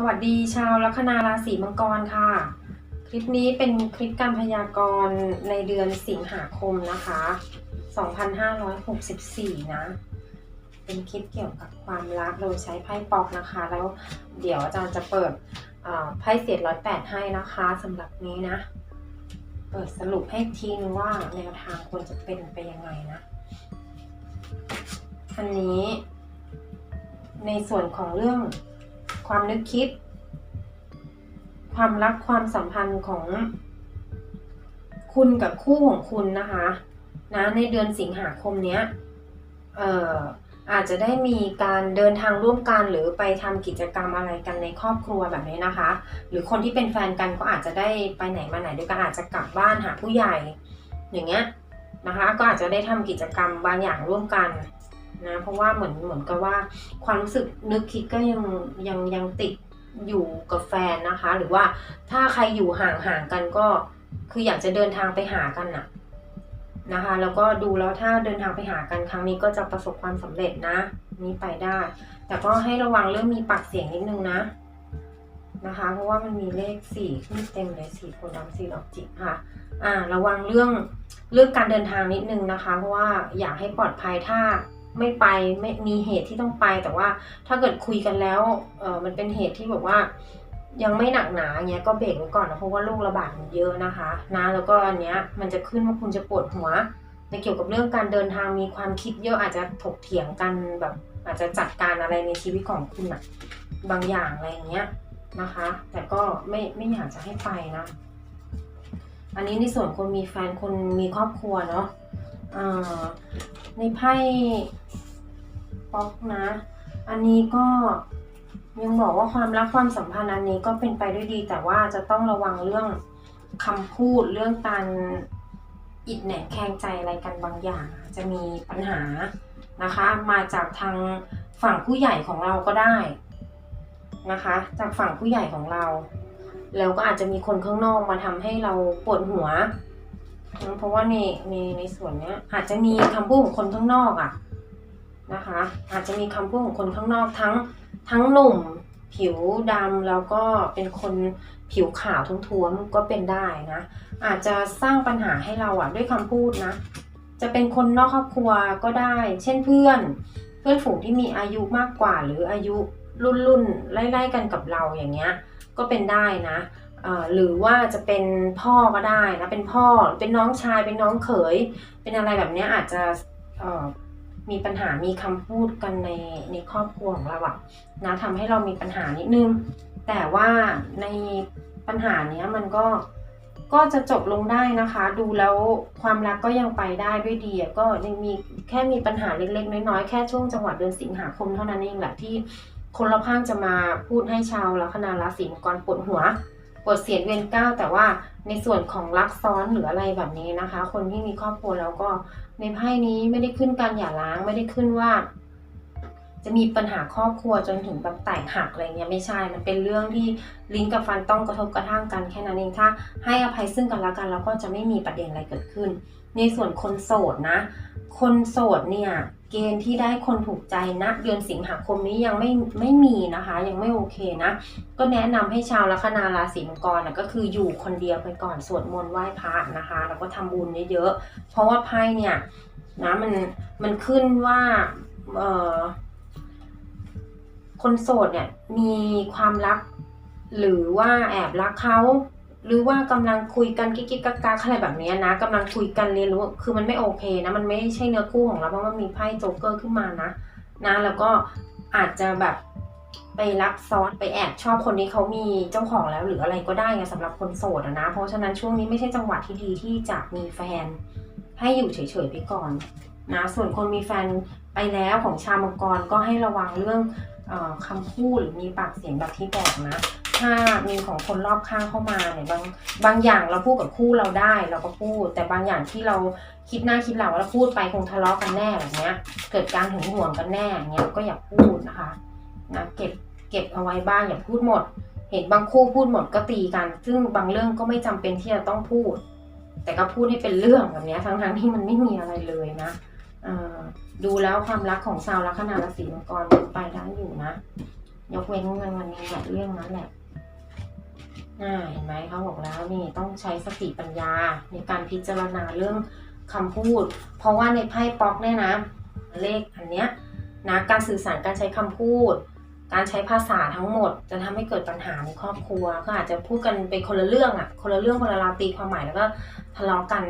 สวัสดีชาวลัคนาราศีมังกรค่ะ คลิปนี้เป็นคลิปการพยากรณ์ในเดือนสิงหาคมนะคะ 2564 นะ เป็นคลิปเกี่ยวกับความรักโดยใช้ไพ่ปอกนะคะ แล้วเดี๋ยวอาจารย์จะเปิดไพ่เศษร้อยแปดให้นะคะสำหรับนี้นะ เปิดสรุปให้ทีนึงว่าแนวทางควรจะเป็นไปยังไงนะ อันนี้ในส่วนของเรื่อง ความนึกคิด ความรักความสัมพันธ์ของ คุณกับคู่ของคุณนะคะนะในเดือนสิงหาคมเนี้ยเอ่ออาจจะได้มีการเดินทางร่วมกันหรือไปทำกิจกรรมอะไรกันในครอบครัวแบบนี้นะคะ หรือคนที่เป็นแฟนกันก็อาจจะได้ไปไหนมาไหนด้วยกันอาจจะกลับบ้านหาผู้ใหญ่อย่างเงี้ยนะคะ ก็อาจจะได้ทำกิจกรรมบางอย่างร่วมกัน นะเพราะว่าเหมือนเหมือนกับว่าความรู้สึกนึกคิดก็ยังยังยังติดอยู่กับแฟนนะคะ หรือว่าถ้าใครอยู่ห่างห่างกันก็คืออยากจะเดินทางไปหากันนะนะคะ แล้วก็ดูแล้วถ้าเดินทางไปหากันครั้งนี้ก็จะประสบความสำเร็จนะนี่ไปได้ แต่ก็ให้ระวังเรื่องมีปากเสียงนิดนึงนะนะคะ เพราะว่ามันมีเลขสี่ขึ้นเต็มเลยสี่โพดำสี่ดอกจิกค่ะ อ่า ระวังเรื่องเรื่องการเดินทางนิดนึงนะคะ เพราะว่าอยากให้ปลอดภัยถ้า ไม่ไปไม่มีเหตุที่ต้องไป แต่ว่าถ้าเกิดคุยกันแล้วเออมันเป็นเหตุที่แบบว่า ยังไม่หนักหนาเงี้ยก็เบรกไว้ก่อนนะเพราะว่าโรคระบาดมันเยอะนะคะนะแล้วก็อันเนี้ยมันจะขึ้นว่าคุณจะปวดหัวในเกี่ยวกับเรื่องการเดินทางมีความคิดเยอะอาจจะถกเถียงกันแบบอาจจะจัดการอะไรในชีวิตของคุณอะบางอย่างอะไรเงี้ยนะคะ แต่ก็ไม่ไม่อยากจะให้ไปนะ อันนี้ในส่วนคนมีแฟนคนมีครอบครัวเนาะอ่า ในไพ่ป๊อกนะ อันนี้ก็ยังบอกว่าความรักความสัมพันธ์อันนี้ก็เป็นไปด้วยดี แต่ว่าจะต้องระวังเรื่องคำพูดเรื่องการอิดแหนกแคงใจอะไรกันบางอย่าง จะมีปัญหานะคะ มาจากทางฝั่งผู้ใหญ่ของเราก็ได้นะคะ จากฝั่งผู้ใหญ่ของเรา แล้วก็อาจจะมีคนข้างนอกมาทำให้เราปวดหัว เพราะว่าในในในส่วนเนี้ย อาจจะมีคำพูดของคนข้างนอกอะนะคะ อาจจะมีคำพูดของคนข้างนอกทั้งทั้งหนุ่มผิวดำแล้วก็เป็นคนผิวขาวท้วมๆก็เป็นได้นะ อาจจะสร้างปัญหาให้เราอะด้วยคำพูดนะ จะเป็นคนนอกครอบครัวก็ได้ เช่นเพื่อน เพื่อนฝูงที่มีอายุมากกว่าหรืออายุรุ่นรุ่นๆไล่ๆกันกับเราอย่างเงี้ย ก็เป็นได้นะ หรือว่าจะเป็นพ่อก็ได้นะเป็นพ่อเป็นน้องชายเป็นน้องเขย เป็นอะไรแบบนี้อาจจะมีปัญหามีคำพูดกันในในครอบครัวของเราอะนะทำให้เรามีปัญหานิดนึง แต่ว่าในปัญหาเนี้ยมันก็ก็จะจบลงได้นะคะ ดูแล้วความรักก็ยังไปได้ด้วยดีก็ยังมีแค่มีปัญหาเล็ก ๆ น้อยๆแค่ช่วงจังหวะเดือนสิงหาคมเท่านั้นเองแหละที่คนรอบข้างจะมาพูดให้ชาวลัคนาราศีมังกรปวดหัว ปวดเสียดเวียนก้าวแต่ว่าในส่วนของรักซ้อนหรืออะไรแบบนี้นะคะ คนที่มีครอบครัวแล้วก็ในไพ่นี้ไม่ได้ขึ้นการหย่าร้างไม่ได้ขึ้นว่า จะมีปัญหาครอบครัวจนถึงแบบแตกหักอะไรเงี้ยไม่ใช่มันเป็นเรื่องที่ลิ้นกับฟันต้องกระทบกระทั่งกันแค่นั้นเองถ้าให้อภัยซึ่งกันและกันแล้วก็จะไม่มีประเด็นอะไรเกิดขึ้น ในส่วนคนโสดนะ คนโสดเนี่ย เกณฑ์ที่ได้คนถูกใจณเดือนสิงหาคมนี้ยังไม่ไม่มีนะคะ ยังไม่โอเคนะ ก็แนะนำให้ชาวลัคนาราศีมังกรนะก็คืออยู่คนเดียวไปก่อนสวดมนต์ไหว้พระนะคะ แล้วก็ทำบุญเยอะๆเพราะว่าไพ่เนี่ยนะมันมันขึ้นว่าเออคนโสดเนี่ยมีความรักหรือว่าแอบรักเขา หรือว่ากำลังคุยกันกิ๊กๆกักอะไรแบบนี้นะกำลังคุยกันเรียนรู้คือมันไม่โอเคนะ มันไม่ใช่เนื้อคู่ของเราเพราะมันมีไพ่โจ๊กเกอร์ขึ้นมานะ นะ แล้วก็อาจจะแบบไปรักซ้อนไปแอบชอบคนนี้เขามีเจ้าของแล้วหรืออะไรก็ได้ไงสำหรับคนโสดนะ เพราะฉะนั้นช่วงนี้ไม่ใช่จังหวะที่ดีที่จะมีแฟน ให้อยู่เฉยๆไปก่อนนะส่วนคนมีแฟนไปแล้วของชาวมังกรก็ให้ระวังเรื่องออคำพูดหรือมีปากเสียงแบบที่บอกนะ ถ้ามีของคนรอบข้างเข้ามาเนี่ยบางบางอย่างเราพูดกับคู่เราได้เราก็พูด แต่บางอย่างที่เราคิดหน้าคิดหลังว่าเราพูดไปคงทะเลาะกันแน่แบบเนี้ย เกิดการหึงหวงกันแน่อย่างเงี้ยก็อย่าพูดนะคะนะเก็บเก็บเอาไว้บ้างอย่าพูดหมด เห็นบางคู่พูดหมดก็ตีกัน ซึ่งบางเรื่องก็ไม่จำเป็นที่จะต้องพูด แต่ก็พูดให้เป็นเรื่องแบบเนี้ยทั้งๆที่มันไม่มีอะไรเลยนะอ่อดูแล้วความรักของชาวลัคนาราศีมังกรไปได้อยู่นะ ยกเว้นเงินวันนี้แหละเรื่องนั้นแหละ อ่าเห็นไหมเขาบอกแล้วนี่ต้องใช้สติปัญญาในการพิจารณาเรื่องคำพูด เพราะว่าในไพ่ป๊อกเนี่ยนะเลขอันเนี้ยนะการสื่อสารการใช้คำพูด การใช้ภาษาทั้งหมด จะทำให้เกิดปัญหาในครอบครัว ก็อาจจะพูดกันเป็นคนละเรื่องอะ่ะคนละเรื่องคนละราวตีความหมายแล้วก็ทะเลาะกัน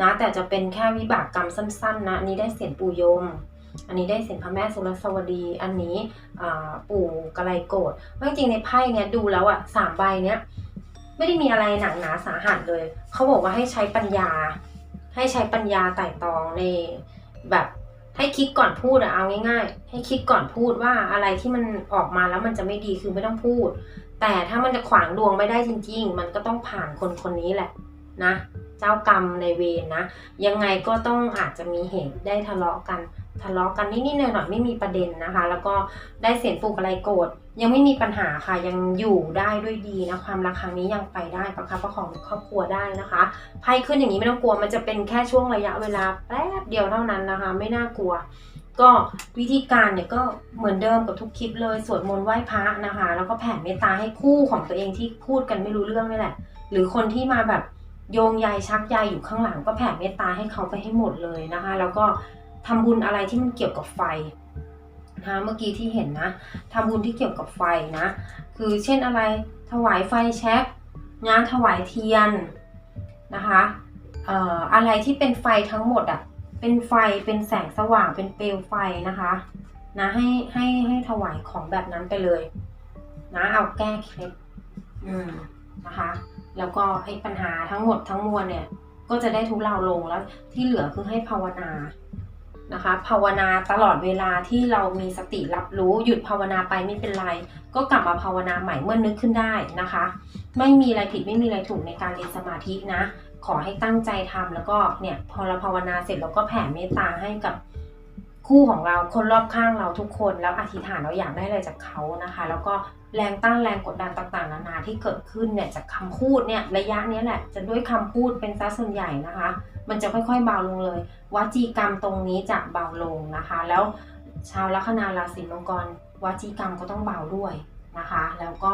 นะแต่จะเป็นแค่วิบากกรรมสั้น ๆ นะอันนี้ได้เสียงปู่โยม อันนี้ได้เสียงพระแม่สุรสวดี อันนี้ปู่กะไลโกดเพราจริงๆในไพ่เนี้ยดูแล้วอะสามใบเนี้ย ไม่ได้มีอะไรหนักหนาสาหัสเลย เขาบอกว่าให้ใช้ปัญญา ให้ใช้ปัญญาไต่ตองในแบบให้คิดก่อนพูดอะเอาง่าย ๆ ให้คิดก่อนพูดว่าอะไรที่มันออกมาแล้วมันจะไม่ดีคือไม่ต้องพูด แต่ถ้ามันจะขวางดวงไม่ได้จริง ๆ มันก็ต้องผ่านคนคนนี้แหละนะ เจ้ากรรมในเวรนะ ยังไงก็ต้องอาจจะมีเหตุได้ทะเลาะกัน ทะเลาะกันนิดๆหน่อยๆไม่มีประเด็นนะคะ แล้วก็ได้เสียงปลูกอะไรโกรธยังไม่มีปัญหาค่ะยังอยู่ได้ด้วยดีนะความรักครั้งนี้ยังไปได้ประคับประคองครอบครัวได้นะคะไพ่ขึ้นอย่างนี้ไม่ต้องกลัวมันจะเป็นแค่ช่วงระยะเวลาแป๊บเดียวเท่านั้นนะคะ ไม่น่ากลัว ก็วิธีการเนี่ยก็เหมือนเดิมกับทุกคลิปเลยสวดมนต์ไหว้พระนะคะ แล้วก็แผ่เมตตาให้คู่ของตัวเองที่พูดกันไม่รู้เรื่องนี่แหละ หรือคนที่มาแบบโยงใยชักใยอยู่ข้างหลังก็แผ่เมตตาให้เขาไปให้หมดเลยนะคะ แล้วก็ ทำบุญอะไรที่มันเกี่ยวกับไฟนะคะเมื่อกี้ที่เห็นนะทำบุญที่เกี่ยวกับไฟนะ คือเช่นอะไรถวายไฟแช็กนถวายเทียนนะคะเอ่ออะไรที่เป็นไฟทั้งหมดอะเป็นไฟเป็นแสงสว่างเป็นเปลวไฟนะคะนะให้ให้ให้ถวายของแบบนั้นไปเลยนะเอาแก้เคล็ดอืมนะคะแล้วก็ไอ้ปัญหาทั้งหมดทั้งมวลเนี่ย ก็จะได้ทุเลาลงแล้วที่เหลือคือให้ภาวนา นะคะ ภาวนาตลอดเวลาที่เรามีสติรับรู้ หยุดภาวนาไปไม่เป็นไร ก็กลับมาภาวนาใหม่เมื่อนึกขึ้นได้นะคะ ไม่มีอะไรผิดไม่มีอะไรถูกในการเรียนสมาธินะ ขอให้ตั้งใจทำแล้วก็เนี่ยพอเราภาวนาเสร็จเราก็แผ่เมตตาให้กับ คู่ของเราคนรอบข้างเราทุกคนแล้วอธิษฐานเราอยากได้อะไรจากเขานะคะ แล้วก็แรงต้านแรงกดดันต่างๆ นานาที่เกิดขึ้นเนี่ยจากคำพูดเนี่ยระยะนี้แหละจะด้วยคำพูดเป็นซะส่วนใหญ่นะคะ มันจะค่อยๆเบาลงเลยวจีกรรมตรงนี้จะเบาลงนะคะ แล้วชาวลัคนาราศีมังกรวจีกรรมก็ต้องเบาด้วยนะคะ แล้วก็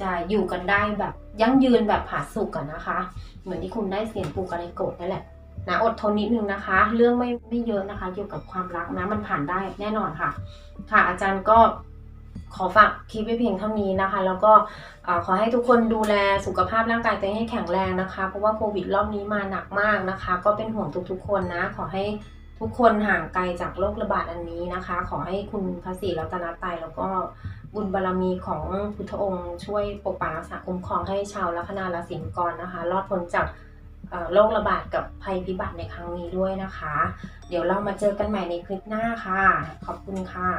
จะอยู่กันได้แบบยั่งยืนแบบผาสุกกันนะคะ เหมือนที่คุณได้เสียงปูกอะไรโกรธนั่นแหละ นะอดทนนิดนึงนะคะ เรื่องไม่ไม่เยอะนะคะ เกี่ยวกับความรักนะมันผ่านได้แน่นอนค่ะ ค่ะ อาจารย์ก็ขอฝากคลิปไว้เพียงเท่านี้นะคะ แล้วก็ขอให้ทุกคนดูแลสุขภาพร่างกายตัวเองให้แข็งแรงนะคะ เพราะว่าโควิดรอบนี้มาหนักมากนะคะ ก็เป็นห่วงทุกๆคนนะ ขอให้ทุกคนห่างไกลจากโรคระบาดอันนี้นะคะ ขอให้คุณพระศรีรัตนตรัยแล้วก็บุญบารรมีของพุทธองค์ ช่วยปกปักรักษาคุ้มครองให้ชาวลัคนาราศีมังกรนะคะ รอดพ้นจาก โรคระบาดกับภัยพิบัติในครั้งนี้ด้วยนะคะ เดี๋ยวเรามาเจอกันใหม่ในคลิปหน้าค่ะ ขอบคุณค่ะ